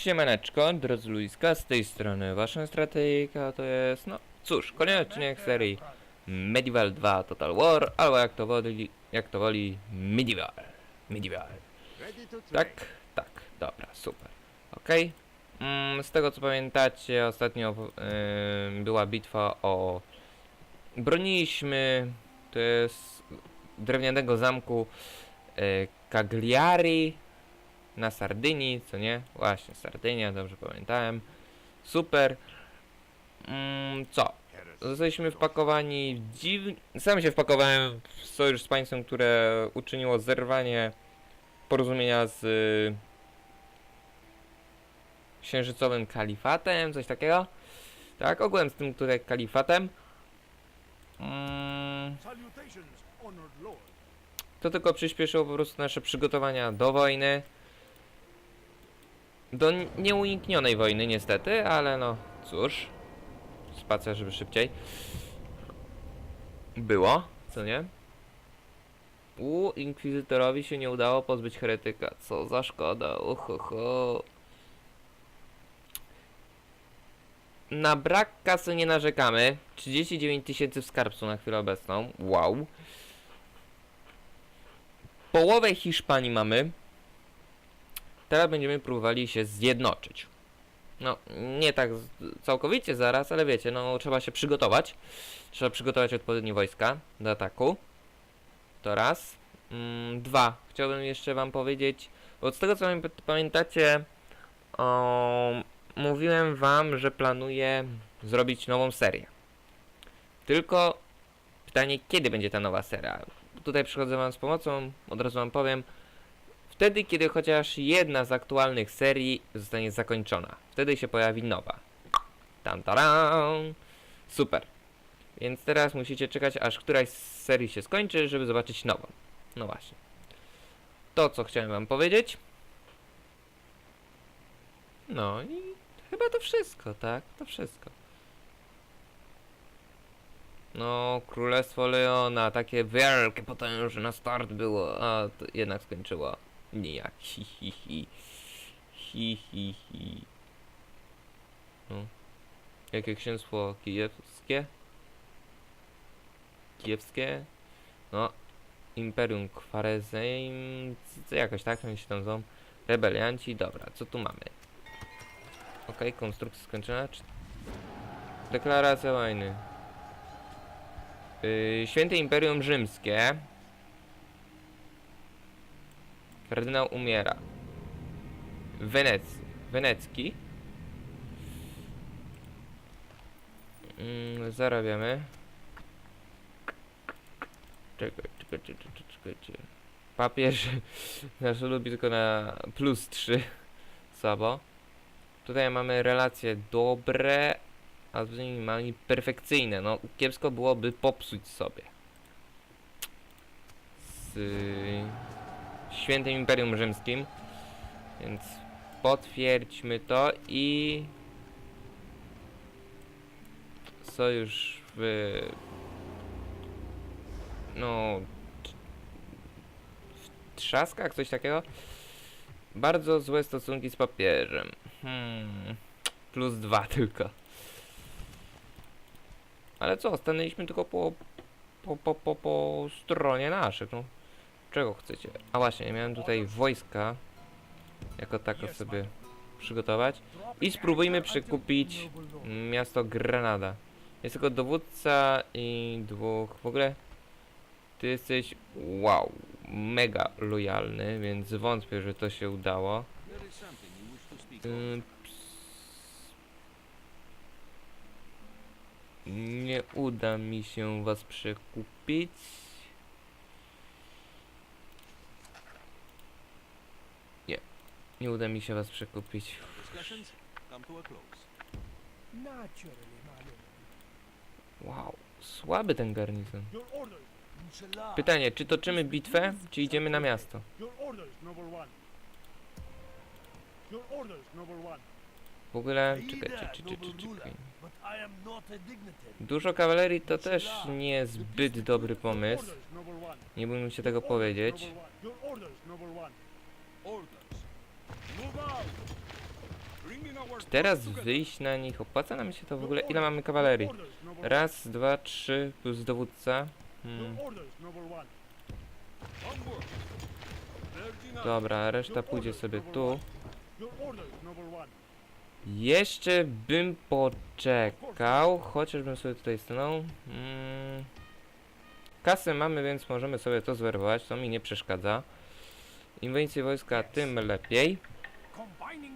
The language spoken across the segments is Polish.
Siemaneczko, drodzy Luiska, z tej strony wasza strategia to jest, no cóż, kolejny odcinek serii Medieval 2 Total War, albo jak to woli, jak to woli Medieval. Medieval. Tak, tak, dobra, super. Okej. Mm, z tego co pamiętacie, ostatnio yy, była bitwa o... Broniliśmy, to jest drewnianego zamku yy, Cagliari na Sardynii, co nie? Właśnie, Sardynia, dobrze pamiętałem. Super. Mm, co? Zostaliśmy wpakowani w dziw... Sam się wpakowałem w sojusz z państwem, które uczyniło zerwanie porozumienia z y, księżycowym kalifatem, coś takiego. Tak, ogółem z tym tutaj kalifatem. Mm, to tylko przyspieszyło po prostu nasze przygotowania do wojny. Do nieuniknionej wojny niestety, ale no cóż. Spacja, żeby szybciej. Było, co nie? U, Inkwizytorowi się nie udało pozbyć heretyka. Co za szkoda, uhoho. Na brak kasy nie narzekamy. 39 tysięcy w skarbcu na chwilę obecną. Wow. Połowę Hiszpanii mamy. Teraz będziemy próbowali się zjednoczyć. No, nie tak całkowicie zaraz, ale wiecie, no trzeba się przygotować. Trzeba przygotować odpowiednie wojska do ataku. To raz. Mm, dwa. Chciałbym jeszcze wam powiedzieć, bo z tego co pamię- pamiętacie, o, mówiłem wam, że planuję zrobić nową serię. Tylko pytanie, kiedy będzie ta nowa seria? Tutaj przychodzę wam z pomocą, od razu wam powiem. Wtedy, kiedy chociaż jedna z aktualnych serii zostanie zakończona. Wtedy się pojawi nowa. Tam taram! Super. Więc teraz musicie czekać, aż któraś z serii się skończy, żeby zobaczyć nową. No właśnie. To, co chciałem wam powiedzieć. No i chyba to wszystko, tak? To wszystko. No, Królestwo Leona, takie wielkie, potężne start było, a jednak skończyło nijak. Hi, hi, hi. Hi, hi, hi. No. Jakie księstwo kijewskie? Kijewskie? No. Imperium Khwarezm, co jakoś tak oni się tam są. Rebelianci, dobra, co tu mamy? Okej, konstrukcja skończona. Deklaracja wojny. Yy, Święte Imperium Rzymskie. Kardynał umiera. Wenecji. Wenecki. Mm, zarabiamy. Czekaj, czekaj, czekaj, czekaj, czekajcie. Papież nasz lubi tylko na plus 3. Słabo. Tutaj mamy relacje dobre, a z minimalnie perfekcyjne. No, kiepsko byłoby popsuć sobie. Z Świętym Imperium Rzymskim. Więc potwierdźmy to i sojusz w no w trzaskach, coś takiego. Bardzo złe stosunki z papieżem. Hmm, plus dwa tylko. Ale co, stanęliśmy tylko po, po, po, po, po stronie naszych, no. Czego chcecie? A właśnie, miałem tutaj wojska, jako tako sobie przygotować. I spróbujmy przekupić miasto Granada. Jest tylko dowódca i dwóch, w ogóle ty jesteś, wow, mega lojalny, więc wątpię, że to się udało. Nie uda mi się was przekupić. Nie, nie uda mi się was przekupić. Wow, słaby ten garnizon. Pytanie, czy toczymy bitwę, czy idziemy na miasto? W ogóle, czekaj, czekaj, czekaj, czekaj. Dużo kawalerii to też nie zbyt dobry pomysł. Nie bójmy się tego powiedzieć. noble Teraz wyjść na nich, opłaca nam się to w ogóle? Ile mamy kawalerii? Raz, dwa, trzy, plus dowódca. Hmm. Dobra, reszta pójdzie sobie tu. Jeszcze bym poczekał, chociażbym sobie tutaj stanął. Mm. Kasę mamy, więc możemy sobie to zwerbować, to mi nie przeszkadza. Im więcej wojska, tym lepiej.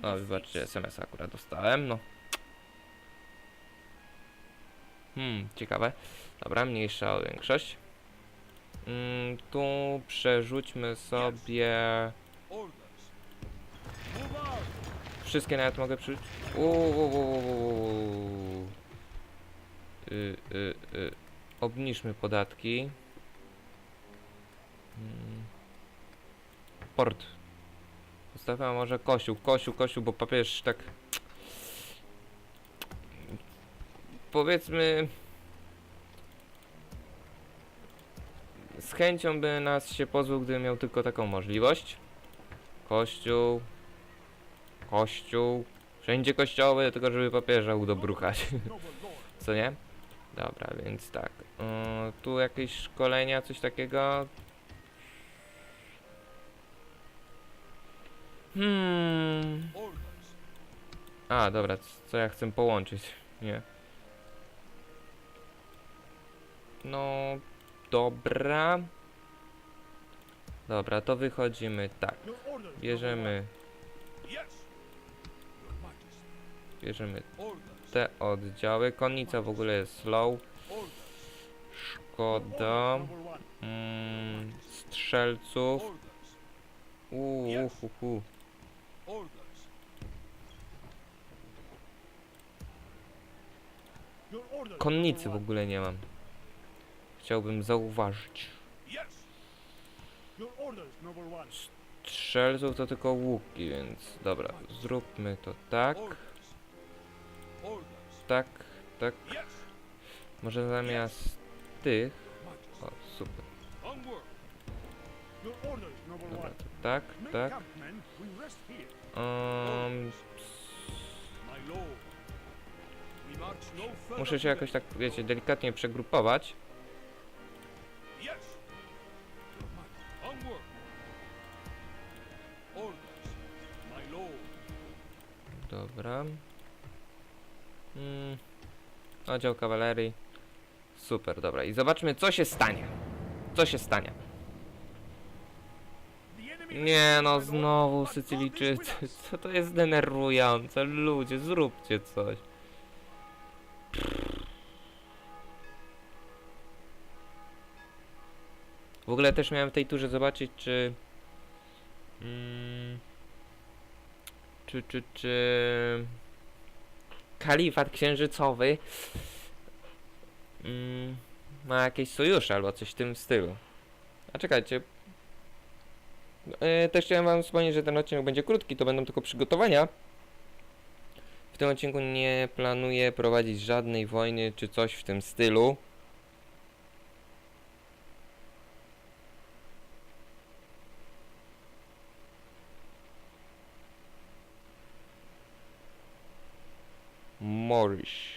O, wybaczcie. SMS akurat dostałem, no. Hmm, ciekawe. Dobra, mniejsza o większość. Mm, tu przerzućmy sobie... Wszystkie nawet mogę przerzucić. Y, y, y. Obniżmy podatki. Mm. Port. Postawmy może kościół, kościół, kościół, bo papież tak... Powiedzmy... Z chęcią by nas się pozbył, gdyby miał tylko taką możliwość. Kościół, Kościół. Wszędzie kościoły, tylko żeby papieża udobruchać. Co nie? Dobra, więc tak. Yy, tu jakieś szkolenia, coś takiego. Hmm. A, dobra, co ja chcę połączyć? Nie. No, dobra. Dobra, to wychodzimy tak. Bierzemy, bierzemy te oddziały. Konnica w ogóle jest slow. Szkoda. Mm, strzelców. Uuu, hu, hu. Orders. Your orders, Konnicy w ogóle nie mam. Chciałbym zauważyć. Yes. Your orders, noble one. Strzelców to tylko łuki, więc dobra, zróbmy to tak, Orders. Orders. tak, tak. Yes. Może zamiast tych. O, super. Dobra, tak, tak. Um, muszę się jakoś tak, wiecie, delikatnie przegrupować. Dobra. Mm, oddział kawalerii. Super, dobra. I zobaczmy, co się stanie. Co się stanie. Nie no, znowu Sycylijczycy. Co to jest denerwujące? Ludzie, zróbcie coś. W ogóle też miałem w tej turze zobaczyć, czy... Mm, czy, czy, czy... Kalifat księżycowy mm, ma jakieś sojusze albo coś w tym stylu. A czekajcie, Też chciałem wam wspomnieć, że ten odcinek będzie krótki, to będą tylko przygotowania. W tym odcinku nie planuję prowadzić żadnej wojny czy coś w tym stylu. Morish.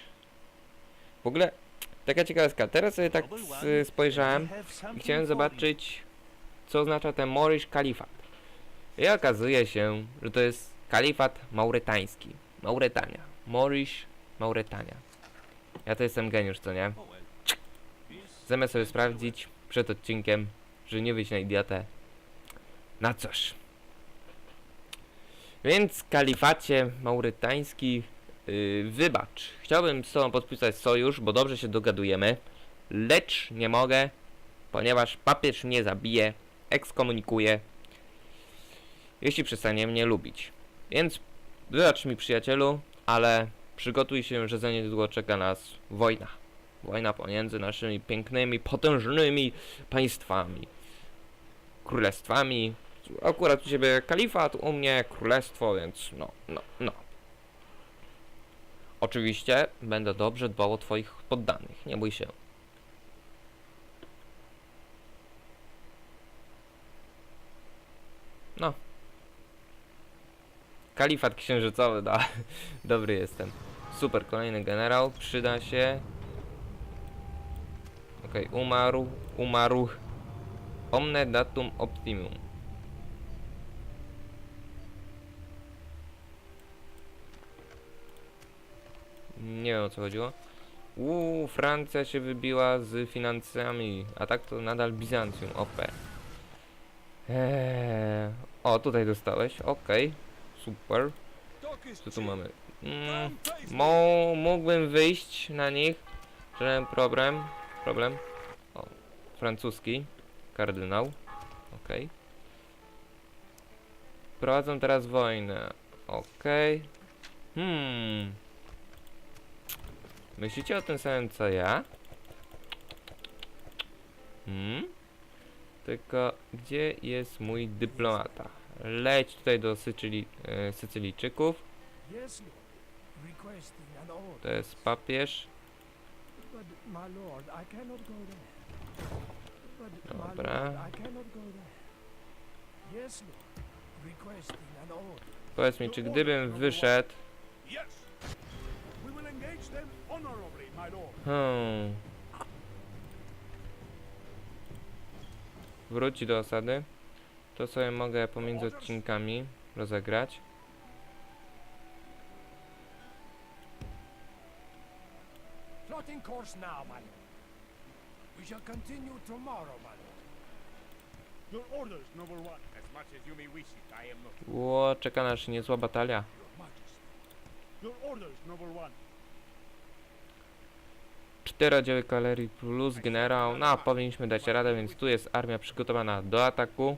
W ogóle, taka ciekawostka. Teraz sobie tak spojrzałem i chciałem zobaczyć, co oznacza ten Morish Kalifat. I okazuje się, że to jest kalifat maurytański. Mauretania. Morish, Mauretania. Ja to jestem geniusz, co nie? Zamiast sobie sprawdzić przed odcinkiem, że nie wyjść na idiotę. Na coś. Więc kalifacie maurytański, yy, wybacz. Chciałbym z tobą podpisać sojusz, bo dobrze się dogadujemy. Lecz nie mogę, ponieważ papież mnie zabije, ekskomunikuje, jeśli przestanie mnie lubić. Więc wybacz mi przyjacielu, ale przygotuj się, że za niedługo czeka nas wojna. Wojna pomiędzy naszymi pięknymi, potężnymi państwami. Królestwami. Akurat u ciebie kalifat, u mnie królestwo, więc no, no, no. Oczywiście będę dobrze dbał o twoich poddanych, nie bój się. No. Kalifat księżycowy, da. Dobry jestem. Super, kolejny generał, przyda się. Okej, umarł, umarł. Omne datum optimum. Nie wiem o co chodziło. Uuu, Francja się wybiła z finansami, a tak to nadal Bizancjum, OP. Eee, o, tutaj dostałeś, okej, super. Co tu mamy? Mm. Mo mógłbym wyjść na nich. Żaden problem. Problem. O, francuski. Kardynał. Okej. Prowadzą teraz wojnę. Okej. Hmm. Myślicie o tym samym co ja? Hmm? Tylko gdzie jest mój dyplomata? Leć tutaj do Sycyli, e, Sycylijczyków. To jest papież. Dobra. Powiedz mi, czy gdybym wyszedł... Yes. We will engage them honorably, my lord. Hmm. Wróci do osady. To sobie mogę pomiędzy odcinkami rozegrać. Plotting course now, my lord. We shall continue tomorrow, my lord. Your orders, noble one. As much as you may wish it, I am not. Ło, czeka nas niezła batalia. Your Majesty. Your orders, noble one. Cztery oddziały kalerii plus generał. No, powinniśmy dać radę, więc tu jest armia przygotowana do ataku.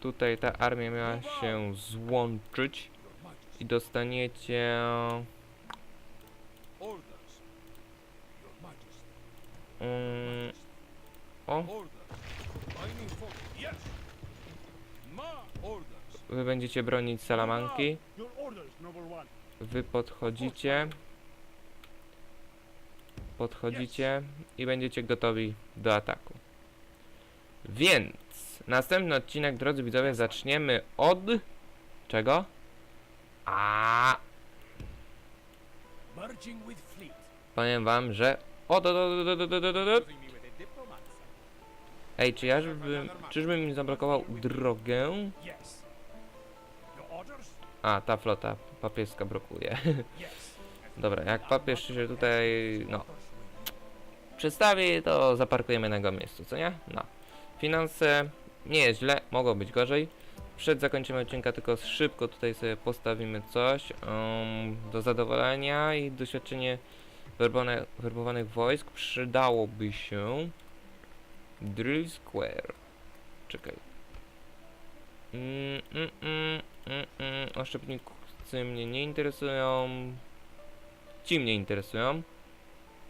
Tutaj ta armia miała się złączyć i dostaniecie... Mm, o, wy będziecie bronić Salamanki. Wy podchodzicie. Podchodzicie i będziecie gotowi do ataku. Więc następny odcinek, drodzy widzowie, zaczniemy od czego? A powiem wam, że od, od, od, od, od, od, od. Ej, czy ja żeby, czyżbym mi zablokował drogę? A, ta flota papieska blokuje. Dobra, jak papież się tutaj, no, przedstawi, to zaparkujemy na jego miejscu, co nie? No. Finanse nie jest źle, mogło być gorzej. Przed zakończeniem odcinka tylko szybko tutaj sobie postawimy coś um, do zadowolenia i doświadczenie werbone, werbowanych wojsk przydałoby się Drill Square. Czekaj. Mm, mm, mm, mm, mm. Oszczepnicy mnie nie interesują. Ci mnie interesują.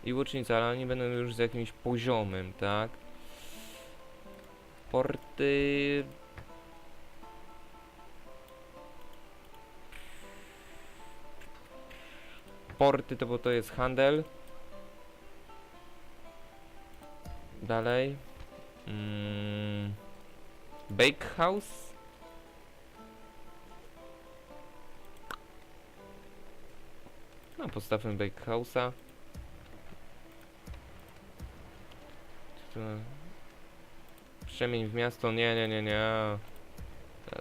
I łucznicy, ale oni będą już z jakimś poziomem, tak? Porty... Porty to bo to jest handel. Dalej. Mm. Bakehouse. No, postawmy Bakehouse'a. Przemień w miasto. Nie, nie, nie, nie.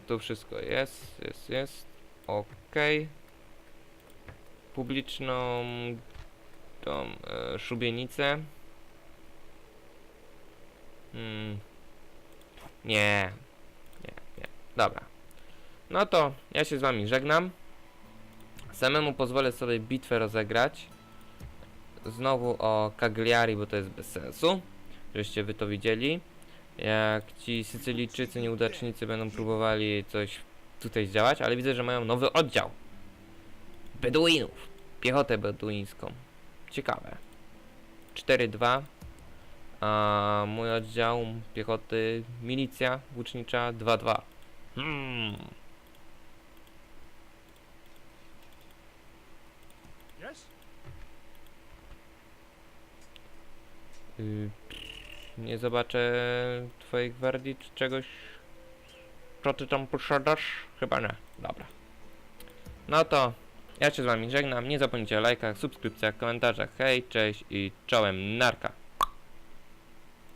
Tu wszystko jest, jest, jest. Okej. Publiczną tą e, szubienicę. Hmm. Nie. Nie, nie. Dobra. No to ja się z wami żegnam. Samemu pozwolę sobie bitwę rozegrać. Znowu o Cagliari, bo to jest bez sensu. Żeście wy to widzieli. Jak ci Sycylijczycy nieudacznicy będą próbowali coś tutaj zdziałać, ale widzę, że mają nowy oddział. Beduinów. Piechotę beduińską. Ciekawe. 4-2. A mój oddział piechoty milicja łucznicza 2-2. Hmm. Yes? Y, nie zobaczę twojej gwardii czy czegoś. Co ty tam posiadasz? Chyba nie. Dobra. No to ja się z wami żegnam. Nie zapomnijcie o lajkach, subskrypcjach, komentarzach. Hej, cześć i czołem narka.